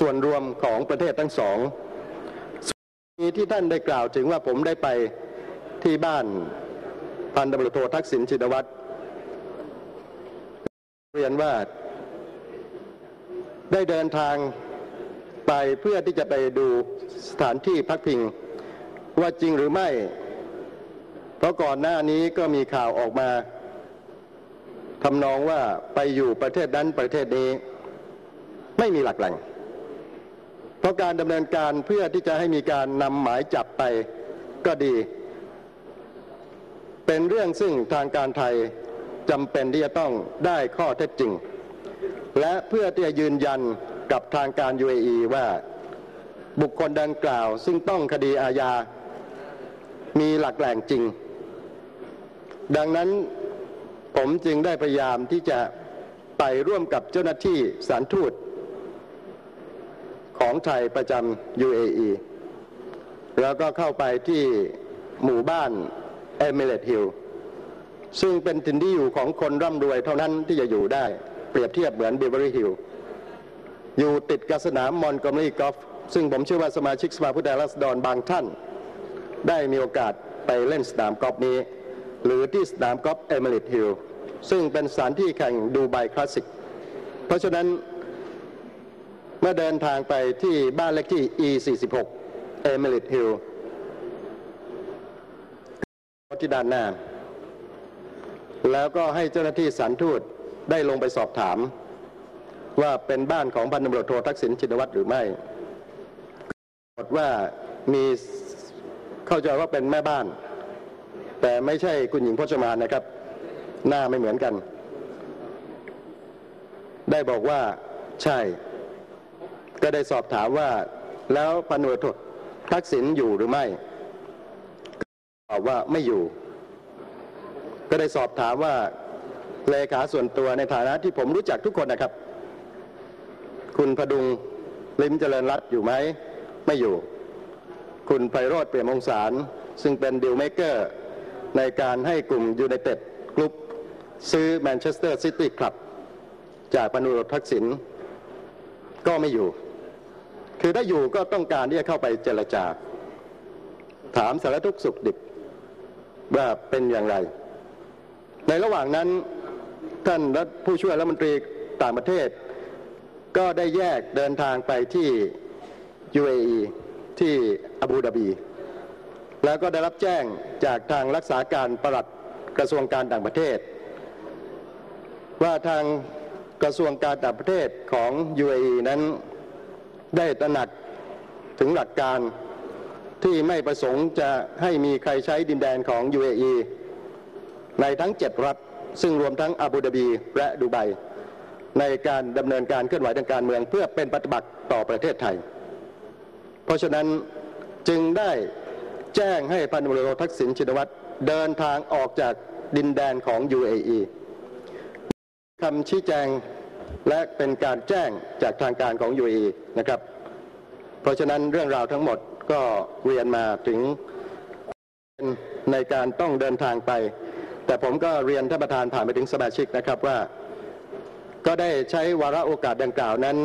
ส่วนรวมของประเทศทั้งสองมีที่ท่านได้กล่าวถึงว่าผมได้ไปที่บ้านพันตำรวจโททักษิณชินวัตรเรียนว่าได้เดินทางไปเพื่อที่จะไปดูสถานที่พักพิงว่าจริงหรือไม่ เพราะก่อนหน้านี้ก็มีข่าวออกมาทำนองว่าไปอยู่ประเทศนั้นประเทศนี้ ไม่มีหลักแหล่ง เพราะการดำเนินการเพื่อที่จะให้มีการนำหมายจับไปก็ดี เป็นเรื่องซึ่งทางการไทยจำเป็นที่จะต้องได้ข้อเท็จจริง และเพื่อที่จะยืนยันกับทางการ UAE ว่าบุคคลดังกล่าว ซึ่งต้องคดีอาญา มีหลักแหล่งจริง ดังนั้นผมจึงได้พยายามที่จะไปร่วมกับเจ้าหน้าที่สารทูต ของไทยประจำ UAE แล้วก็เข้าไปที่หมู่บ้านเอเมเลตฮิลซึ่งเป็นถิ่นที่อยู่ของคนร่ำรวยเท่านั้นที่จะอยู่ได้ เปรียบเทียบเหมือนบิเบอรี่ฮิลอยู่ติดกับสนามมอนกอมรีกอล์ฟซึ่งผมเชื่อว่าสมาชิกสภาผู้แทนราษฎรบางท่าน ได้มีโอกาสไปเล่นสนามกอล์ฟนี้ หรือที่สนามกอล์ฟเอเมเลตฮิลซึ่งเป็นสถานที่แข่งดูไบคลาสสิก เพราะฉะนั้น เมื่อเดินทางไปที่บ้านเลขที่ E46 เอมิลิตฮิลที่ด้านหน้า แล้วก็ให้เจ้าหน้าที่สารทูตได้ลงไปสอบถาม ว่าเป็นบ้านของพันตำรวจโททักษิณชินวัตรหรือไม่ปรากฏว่ามีเข้าใจว่าเป็นแม่บ้าน แต่ไม่ใช่คุณหญิงพจมานนะครับ หน้าไม่เหมือนกัน ได้บอกว่าใช่ ก็ได้สอบถามว่าแล้วพันวททักษิณอยู่หรือไม่ตอบว่าไม่อยู่ ก็ได้สอบถามว่าเลขาส่วนตัวในฐานะที่ผมรู้จักทุกคนนะครับ คุณพดุงลิมเจริญรัตอยู่ไหม ไม่อยู่ คุณไพโรธเปี่ยมองสาร ซึ่งเป็นดิวเมเกอร์ในการให้กลุ่มยูไนเต็ดกรุ๊ปซื้อแมนเชสเตอร์ซิตี้คลับ จากพันตำรทักษิณก็ไม่อยู่ คือถ้าอยู่ก็ต้องการที่จะเข้าไปเจรจา ถามสารทุกสุขดิบว่าเป็นอย่างไร ในระหว่างนั้นท่านรัฐผู้ช่วยรัฐมนตรีต่างประเทศ ก็ได้แยกเดินทางไปที่ UAE ที่อาบูดาบี แล้วก็ได้รับแจ้งจากทางรักษาการปลัดกระทรวงการต่างประเทศ ว่าทางกระทรวงการต่างประเทศของ UAE นั้น ได้ตระหนักถึงหลักการที่ไม่ประสงค์จะให้มีใครใช้ดินแดนของ UAE ในทั้ง 7 รัฐ ซึ่งรวมทั้งอาบูดาบีและดูไบในการดำเนินการเคลื่อนไหวทางการเมือง เพื่อเป็นปฏิบัติต่อประเทศไทย เพราะฉะนั้นจึงได้แจ้งให้พันตำรวจโททักษิณชินวัตรเดินทางออกจากดินแดนของ UAE คำชี้แจง และเป็นการแจ้งจากทางการของ UAE นะครับ เพราะฉะนั้นเรื่องราวทั้งหมดก็เรียนมาถึงในการต้องเดินทางไป แต่ผมก็เรียนท่านประธานผ่านไปถึงสมาชิกนะครับว่า ก็ได้ใช้วาระโอกาสดังกล่าวนั้น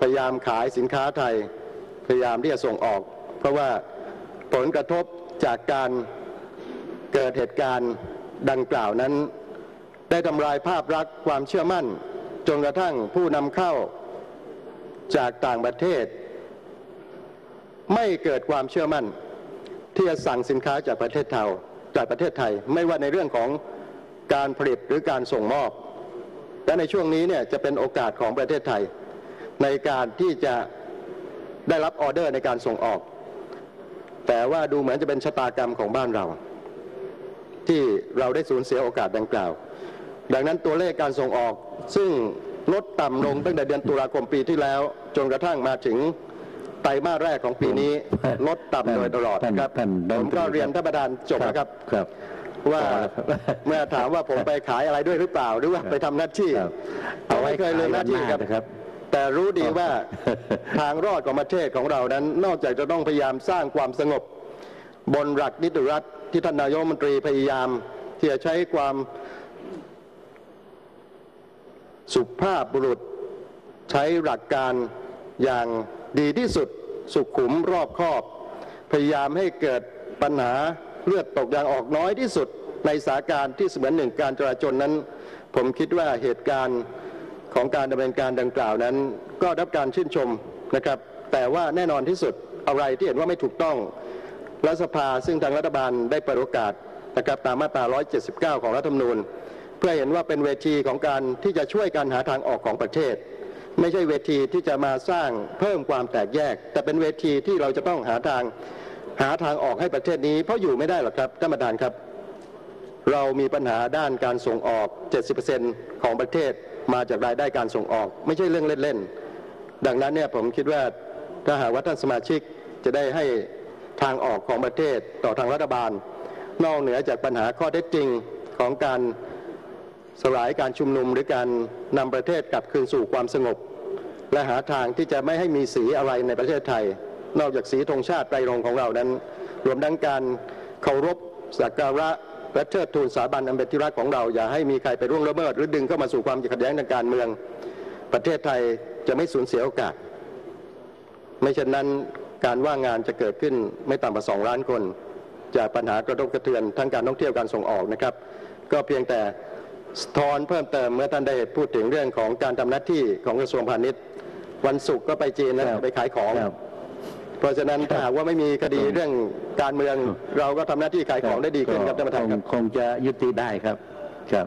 พยายามขายสินค้าไทย พยายามที่จะส่งออก เพราะว่าผลกระทบจากการเกิดเหตุการณ์ดังกล่าวนั้น ได้ทำลายภาพลักษณ์ความเชื่อมั่น จนกระทั่งผู้นำเข้าจากต่างประเทศ ไม่เกิดความเชื่อมั่น ที่จะสั่งสินค้าจากประเทศไทยจากประเทศไทย ไม่ว่าในเรื่องของการผลิตหรือการส่งมอบ และในช่วงนี้เนี่ยจะเป็นโอกาสของประเทศไทย ในการที่จะได้รับออเดอร์ในการส่งออก แต่ว่าดูเหมือนจะเป็นชะตากรรมของบ้านเรา ที่เราได้สูญเสียโอกาสดังกล่าว ดังนั้นตัวเลขการส่งออก ซึ่งลดต่ำลงตั้งแต่เดือนตุลาคมปีที่แล้ว จนกระทั่งมาถึงไตรมาสแรกของปีนี้ลดต่ำโดยตลอดนะครับท่านท่านผมก็เรียนท่านประธานจบนะครับครับว่าเมื่อถามว่าผมไปขายอะไรด้วยหรือเปล่า หรือว่าไปทำหน้าที่ครับเอาไว้เคยลืมหน้าที่เอาไว้ขายวันหน้านะครับ แต่รู้ดีว่าทางรอดของประเทศของเรานั้น นอกจากจะต้องพยายามสร้างความสงบ บนหลักนิติรัฐที่ท่านนายกรัฐมนตรีพยายามที่จะใช้ความ สุภาพบุรุษ ใช้หลักการอย่างดีที่สุดสุขุมรอบคอบ พยายามให้เกิดปัญหาเลือดตกยางออกน้อยที่สุดในสถานการณ์ที่เสมือนหนึ่งการจราจรนั้น ผมคิดว่าเหตุการณ์ของการดำเนินการดังกล่าวนั้น ก็ได้รับการชื่นชมนะครับ แต่ว่าแน่นอนที่สุดอะไรที่เห็นว่าไม่ถูกต้องรัฐสภาซึ่งทางรัฐบาลได้เปิดโอกาสนะครับตามมาตรา 179 ของรัฐธรรมนูญ พื่อเห็นว่าเป็นเวทีของการที่จะช่วยกันหาทางออกของประเทศ ไม่ใช่เวทีที่จะมาสร้างเพิ่มความแตกแยก แต่เป็นเวทีที่เราจะต้องหาทางหาทางออกให้ประเทศนี้ เพราะอยู่ไม่ได้หรอกครับท่านประธานครับ เรามีปัญหาด้านการส่งออก 70%ของประเทศมาจากรายได้การส่งออก ไม่ใช่เรื่องเล่นๆดังนั้นเนี่ยผมคิดว่าถ้าหากว่าท่านสมาชิกจะได้ให้ทางออกของประเทศต่อทางรัฐบาล นอกเหนือจากปัญหาข้อเท็จจริงของการ สลายการชุมนุมหรือการนำประเทศกลับคืนสู่ความสงบ และหาทางที่จะไม่ให้มีสีอะไรในประเทศไทย นอกจากสีธงชาติไตรรงของเรานั้น รวมทั้งการเคารพสักการะและเทิดทูนสถาบันอันเป็นที่รักของเรา อย่าให้มีใครไปร่วงละเมิด หรือดึงเข้ามาสู่ความขัดแย้งทางการเมือง ประเทศไทยจะไม่สูญเสียโอกาส ไม่เช่นนั้นการว่างงานจะเกิดขึ้นไม่ต่ำกว่า 2 ล้านคน จากปัญหากระทบกระเทือนทั้งการท่องเที่ยวการส่งออกนะครับ ก็เพียงแต่ สะท้อนเพิ่มเติมเมื่อท่านได้พูดถึงเรื่องของการทำหน้าที่ของกระทรวงพาณิชย์ วันศุกร์ก็ไปจีนนะครับไปขายของครับเพราะฉะนั้นถ้าหากว่าไม่มีคดีเรื่องการเมือง เราก็ทำหน้าที่ขายของได้ดีขึ้นครับท่านประธานครับคงคงจะยุติได้ครับครับ